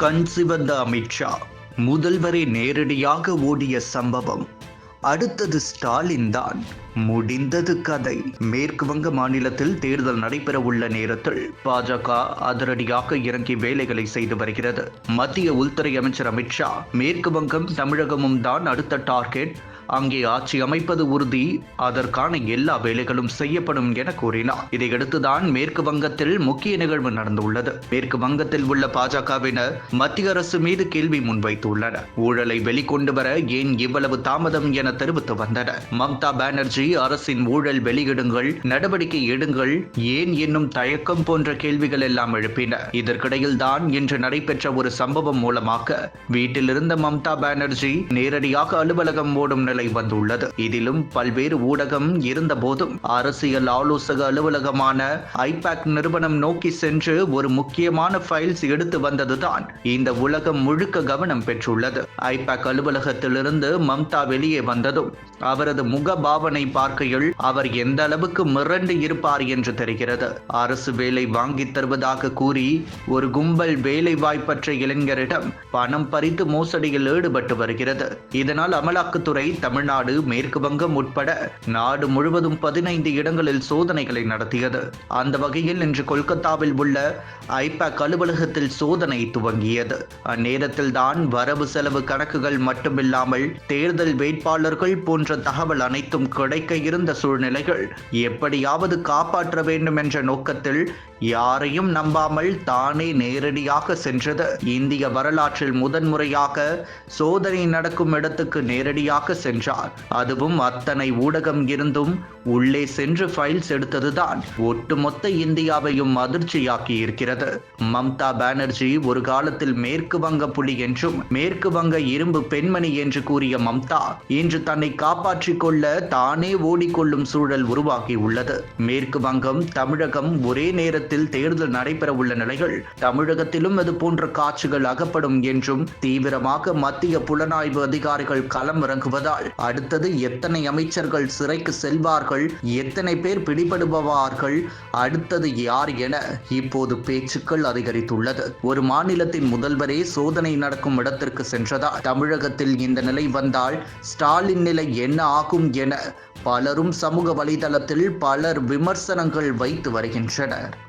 கண் சிவந்த அமித்ஷா முதல்வரை நேரடியாக ஓடிய சம்பவம். அடுத்தது ஸ்டாலின் தான். முடிந்தது கதை. மேற்கு வங்க மாநிலத்தில் தேர்தல் நடைபெற உள்ள நேரத்தில் பாஜக அதிரடியாக இறங்கி வேலைகளை செய்து வருகிறது. மத்திய உள்துறை அமைச்சர் அமித்ஷா மேற்கு வங்கம் தமிழகமும் தான் அடுத்த டார்கெட். அங்கே ஆட்சி அமைப்பது உறுதி. அதற்கான எல்லா வேலைகளும் செய்யப்படும் என கூறினார். இதையடுத்துதான் மேற்கு வங்கத்தில் முக்கிய நிகழ்வு நடந்துள்ளது. மேற்கு வங்கத்தில் உள்ள பாஜகவினர் மத்திய அரசு மீது கேள்வி முன்வைத்துள்ளனர். ஊழலை வெளிக்கொண்டு வர ஏன் இவ்வளவு தாமதம் என தெரிவித்து வந்தனர். மம்தா பானர்ஜி அரசின் ஊழல் வெளியிடுங்கள் நடவடிக்கை எடுங்கள் ஏன் என்னும் தயக்கம் போன்ற கேள்விகள் எல்லாம் எழுப்பின இதற்கிடையில் தான் இன்று நடைபெற்ற ஒரு சம்பவம் மூலமாக வீட்டில் இருந்த மம்தா பானர்ஜி நேரடியாக அலுவலகம் ஓடும் நிலை வந்துள்ளது. இதிலும் பல்வேறு ஊடகம் இருந்த போதும் அரசியல் ஆலோசக அலுவலகமான ஐபேக் நிறுவனம் நோக்கி சென்று ஒரு முக்கியமான ஃபைல்ஸ் எடுத்து வந்ததுதான். இந்த உலகம் முழுக்க கவனம் பெற்றுள்ளது. ஐபேக் அலுவலகத்திலிருந்து மம்தா வெளியே வந்ததும் அவரது முக பாவனை பார்க்கையில் அவர் எந்த அளவுக்கு மிரண்டு இருப்பார் என்று தெரிகிறது. அரசு வேலை வாங்கித் தருவதாக கூறி ஒரு கும்பல் வேலை வாய்ப்பற்ற இளைஞரிடம் பணம் பறித்து மோசடியில் ஈடுபட்டு வருகிறது. இதனால் அமலாக்கத்துறை தமிழ்நாடு மேற்கு வங்கம் உட்பட நாடு முழுவதும் பதினைந்து இடங்களில் சோதனைகளை நடத்தியது. அந்த வகையில் இன்று கொல்கத்தாவில் உள்ள ஐபேக் அலுவலகத்தில் சோதனை துவங்கியது. அந்நேரத்தில் தான் வரவு செலவு கணக்குகள் மட்டுமில்லாமல் தேர்தல் வேட்பாளர்கள் போன்ற தகவல் அனைத்தும் கிடைக்க இருந்த சூழ்நிலைகள் எப்படியாவது காப்பாற்ற வேண்டும் என்ற நோக்கத்தில் யாரையும் நம்பாமல் தானே நேரடியாக சென்றது. இந்திய வரலாற்றில் முதன்முறையாக சோதனை நடக்கும் இடத்துக்கு நேரடியாக என்றார். அதுவும் அத்தனை ஊடகம் இருந்தும் உள்ளே சென்று ஃபைல்ஸ் எடுத்ததுதான் ஒட்டுமொத்த இந்தியாவையும் அதிர்ச்சியாக்கி இருக்கிறது மம்தா பானர்ஜி ஒரு காலத்தில் மேற்கு வங்க புலி என்றும் மேற்கு வங்க இரும்பு பெண்மணி என்று கூறிய மம்தா இன்று தன்னை காப்பாற்றிக் கொள்ள தானே ஓடிக்கொள்ளும் சூழல் உருவாகி உள்ளது. மேற்கு வங்கம் தமிழகம் ஒரே நேரத்தில் தேர்தல் நடைபெற உள்ள நிலையில் தமிழகத்திலும் அது போன்ற காட்சிகள் அகப்படும் என்றும் தீவிரமாக மத்திய புலனாய்வு அதிகாரிகள் களம் இறங்குவதால் அடுத்தது எத்தனை அமைச்சர்கள் சிறைக்கு செல்வார்கள் எத்தனை பேர் பிடிபடுபவார்கள் அடுத்தது யார் என இப்போது பேச்சுக்கள் அதிகரித்துள்ளது. ஒரு மாநிலத்தின் முதல்வரே சோதனை நடக்கும் இடத்திற்கு சென்றதால் தமிழகத்தில் இந்த நிலை வந்தால் ஸ்டாலின் நிலை என்ன ஆகும் என பலரும் சமூக வலைதளத்தில் பலர் விமர்சனங்கள் வைத்து வருகின்றனர்.